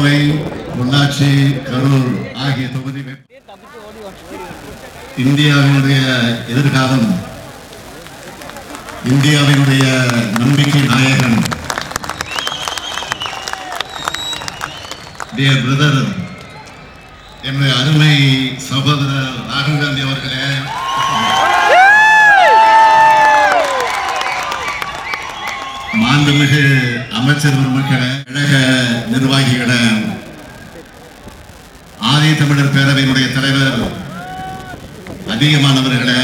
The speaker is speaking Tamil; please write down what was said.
பொள்ளாச்சி கரூர் ஆகிய தொகுதி இந்தியாவினுடைய எதிர்காலம் இந்தியாவினுடைய நம்பிக்கை நாயகன் டியர் பிரதர் என்னுடைய அருமை சகோதரர் ராகுல் காந்தி அவர்களே. மாண்புமிகு அமைச்சர் பெருமக்களை கழக நிர்வாகிகளை ஆதி தமிழர் பேரவையினுடைய தலைவர் அதிகமானவர்களை